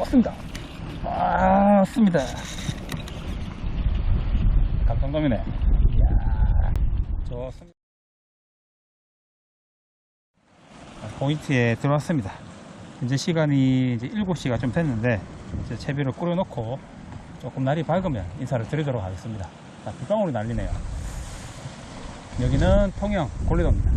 왔습니다. 아, 왔습니다. 감성돔이네. 이야, 좋습니다. 포인트에 들어왔습니다. 이제 시간이 이제 7시가 좀 됐는데, 이제 채비를 꾸려놓고 조금 날이 밝으면 인사를 드리도록 하겠습니다. 자, 빗방울이 날리네요. 여기는 통영 골리도입니다.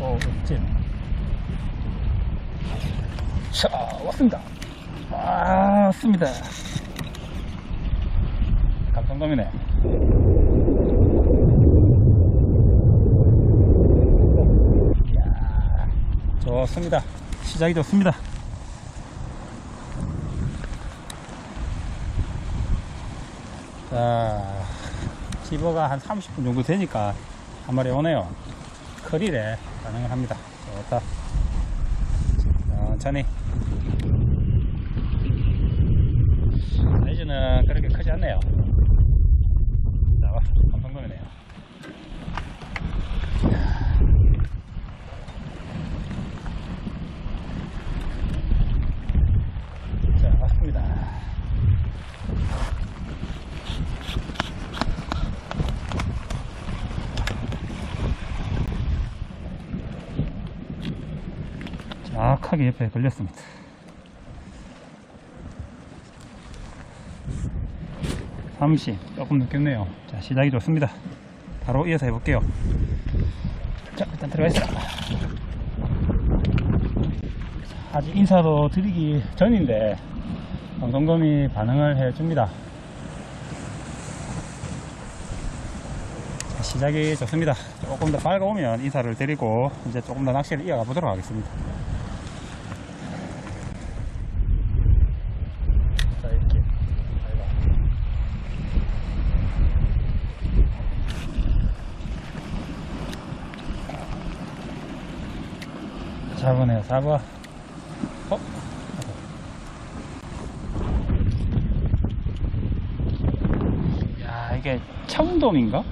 어, 찜. 자, 왔습니다. 아, 왔습니다. 감성돔이네. 이야, 좋습니다. 시작이 좋습니다. 자, 집어가 한 30분 정도 되니까 한 마리 오네요. 크릴에 반응을 합니다. 좋다. 천천히. 사이즈는 그렇게 크지 않네요. 자, 와, 감성돔이네요. 자, 왔습니다. 정확하게 옆에 걸렸습니다. 잠시 조금 늦겠네요. 자, 시작이 좋습니다. 바로 이어서 해볼게요. 자, 일단 들어가 있어. 아직 인사도 드리기 전인데, 방송검이 반응을 해줍니다. 자, 시작이 좋습니다. 조금 더 밝아오면 인사를 드리고, 이제 조금 더 낚시를 이어가 보도록 하겠습니다. 4번에 사과 어? 야 이게 청돔인가?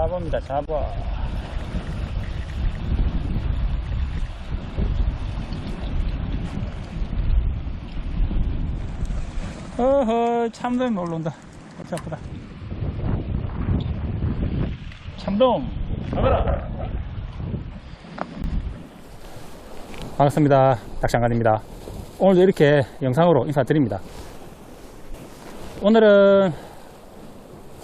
잡아입니다. 4번 어허 참돔이 올라온다. 골치 아프다. 참돔. 잡아라. 반갑습니다. 닭장간입니다. 오늘도 이렇게 영상으로 인사드립니다. 오늘은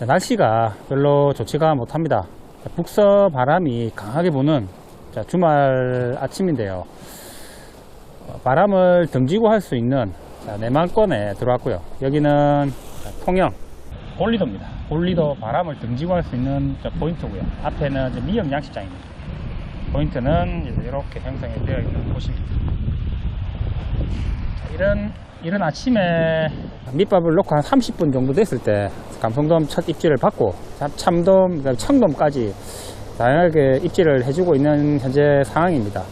날씨가 별로 좋지가 못합니다. 자, 북서 바람이 강하게 부는 자, 주말 아침인데요. 어, 바람을 등지고 할 수 있는 자, 내만권에 들어왔고요. 여기는 자, 통영 골리도입니다. 골리도 바람을 등지고 할 수 있는 자, 포인트고요. 앞에는 미영 양식장입니다. 포인트는 이렇게 형성이 되어 있는 곳입니다. 자, 이런 이런 아침에 밑밥을 놓고 한 30분 정도 됐을 때 감성돔 첫 입질을 받고 참- 참돔, 청돔까지 다양하게 입질을 해주고 있는 현재 상황입니다.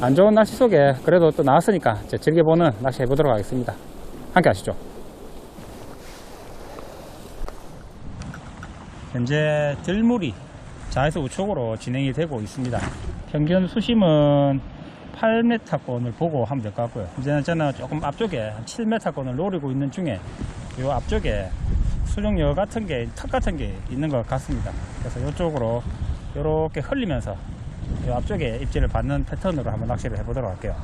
안 좋은 날씨 속에 그래도 또 나왔으니까 즐겨보는 낚시 해보도록 하겠습니다. 함께 하시죠. 현재 들물이 좌에서 우측으로 진행이 되고 있습니다. 평균 수심은 8m권을 보고 하면 될 것 같고요. 이제는 저는 조금 앞쪽에 7m권을 노리고 있는 중에 이 앞쪽에 수중여 같은 게, 턱 같은 게 있는 것 같습니다. 그래서 이쪽으로 이렇게 흘리면서 이 앞쪽에 입질을 받는 패턴으로 한번 낚시를 해보도록 할게요.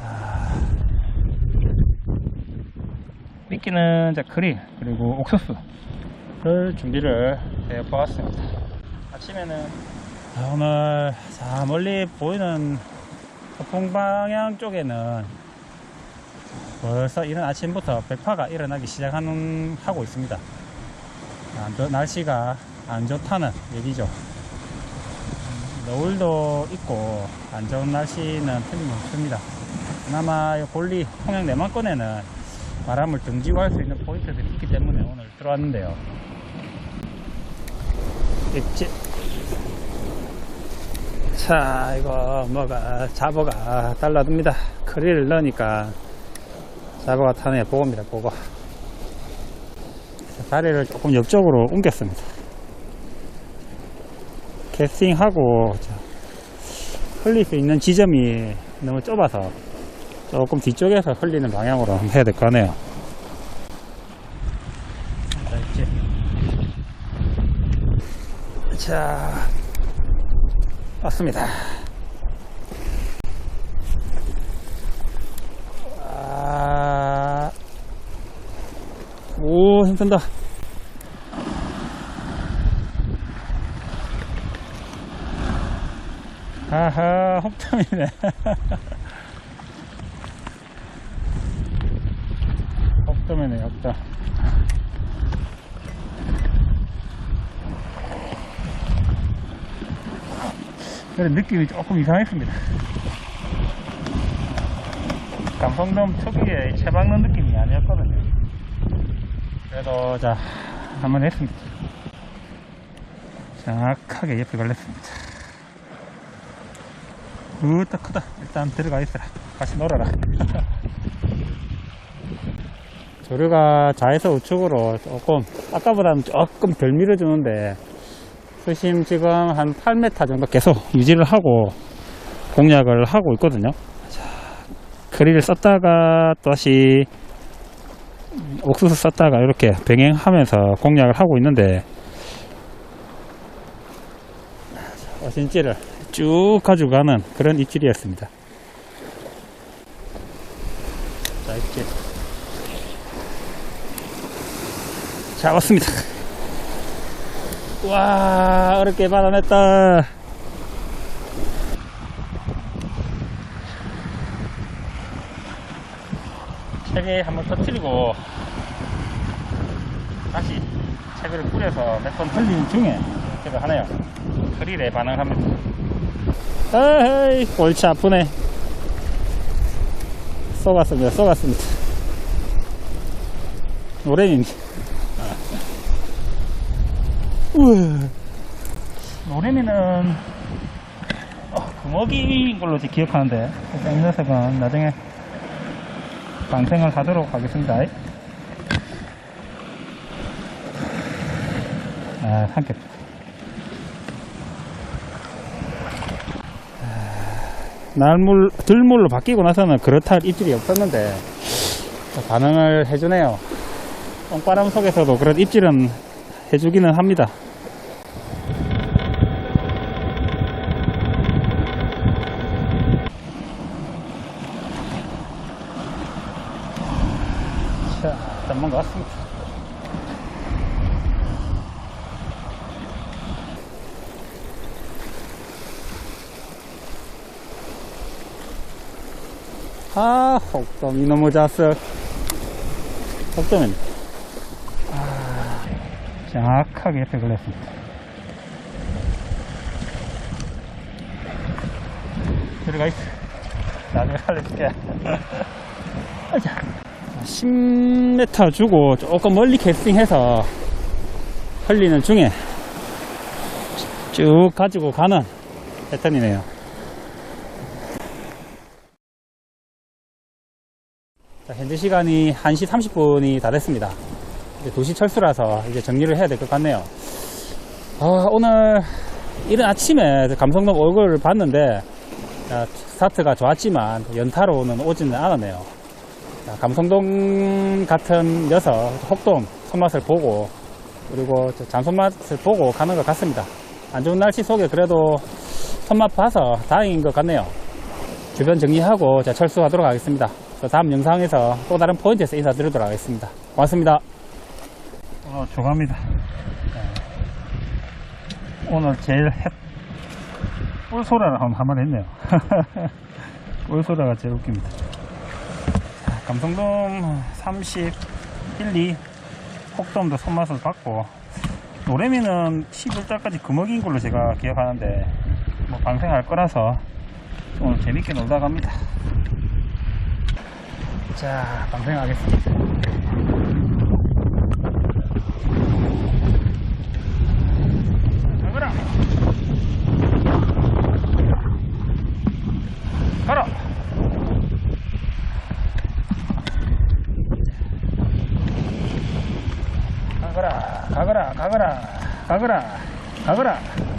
아, 미끼는 이제 크릴 그리고 옥수수를 준비를 해 보았습니다. 아침에는 아, 오늘 자 멀리 보이는 서풍 방향 쪽에는 벌써 이른 아침부터 백파가 일어나기 시작하는 하고 있습니다. 안 좋- 날씨가 안 좋다는 얘기죠. 음, 노을도 있고 안 좋은 날씨는 틀림없습니다. 그나마 이 골리 통영 내만권에는 바람을 등지고 할 수 있는 포인트들이 있기 때문에 오늘 들어왔는데요. 있지. 자, 이거 뭐가 잡어가 달라듭니다. 크리를 넣으니까 잡어가 타네 보고입니다. 보고. 자, 다리를 조금 옆쪽으로 옮겼습니다. 캐스팅하고 자, 흘릴 수 있는 지점이 너무 좁아서 조금 뒤쪽에서 흘리는 방향으로 해야 될 거 같네요. 자, 왔습니다. 아, 오, 힘든다. 아하, 혹점이네. 혹점이네, 혹점. 그래, 느낌이 조금 이상했습니다. 감성돔 특유의 채박는 느낌이 아니었거든요. 그래도, 자, 한번 했습니다. 정확하게 옆에 걸렸습니다. 으따 크다 일단 들어가 있어라 같이 놀아라 조류가 좌에서 우측으로 조금 아까보다는 조금 덜 밀어주는데 수심 지금 한 8m 정도 계속 유지를 하고 공략을 하고 있거든요 자, 크리를 썼다가 다시 옥수수 썼다가 이렇게 병행하면서 공략을 하고 있는데 어신지를 쭉 가져가는 그런 입질이었습니다. 자, 입질. 잡았습니다. 와, 어렵게 받아냈다. 체계 한번 터뜨리고 다시 체계를 뿌려서 몇 번 흘리는 중에 제가 하네요. 크릴에 반응을 합니다. 에이, 골치 아프네. 쏘갔습니다, 쏘갔습니다. 노래입니다. 우와. 노래미는, 어, 구멍이인 걸로 제 기억하는데, 이 녀석은 나중에 방생을 하도록 하겠습니다. 아, 삼겹. 날물, 들물로 바뀌고 나서는 그렇다 할 입질이 없었는데, 반응을 해주네요. 똥바람 속에서도 그런 입질은 해주기는 합니다. 자, 뭔가 왔습니다. 아, 혹돔, 이놈의 자석. 혹돔은, 아, 정확하게 옆에 걸렸습니다. 들어가 있어. 나중에 살려줄게. 아자. 10m 주고 조금 멀리 캐스팅해서 흘리는 중에 쭉 가지고 가는 패턴이네요. 자, 현재 시간이 1시 30분이 다 됐습니다. 이제 2시 철수라서 이제 정리를 해야 될 것 같네요. 아, 오늘 이른 아침에 감성돔 얼굴을 봤는데 자, 스타트가 좋았지만 연타로는 오지는 않았네요. 자, 감성돔 같은 녀석, 혹돔 손맛을 보고 그리고 저 잔손맛을 보고 가는 것 같습니다. 안 좋은 날씨 속에 그래도 손맛 봐서 다행인 것 같네요. 주변 정리하고 자, 철수하도록 하겠습니다. 저 다음 영상에서 또 다른 포인트에서 인사드리도록 하겠습니다. 고맙습니다. 어, 조갑니다. 오늘 제일 햇, 꿀소라를 한번 했네요. 꿀소라가 제일 웃깁니다. 자, 감성돔 31, 2, 혹돔도 손맛을 봤고, 노래미는 11달까지 금어기인 걸로 제가 기억하는데, 뭐 방생할 거라서 오늘 재밌게 놀다 갑니다. 자, 방생하겠습니다. 가거라, 가거라, 가거라, 가거라, 가거라.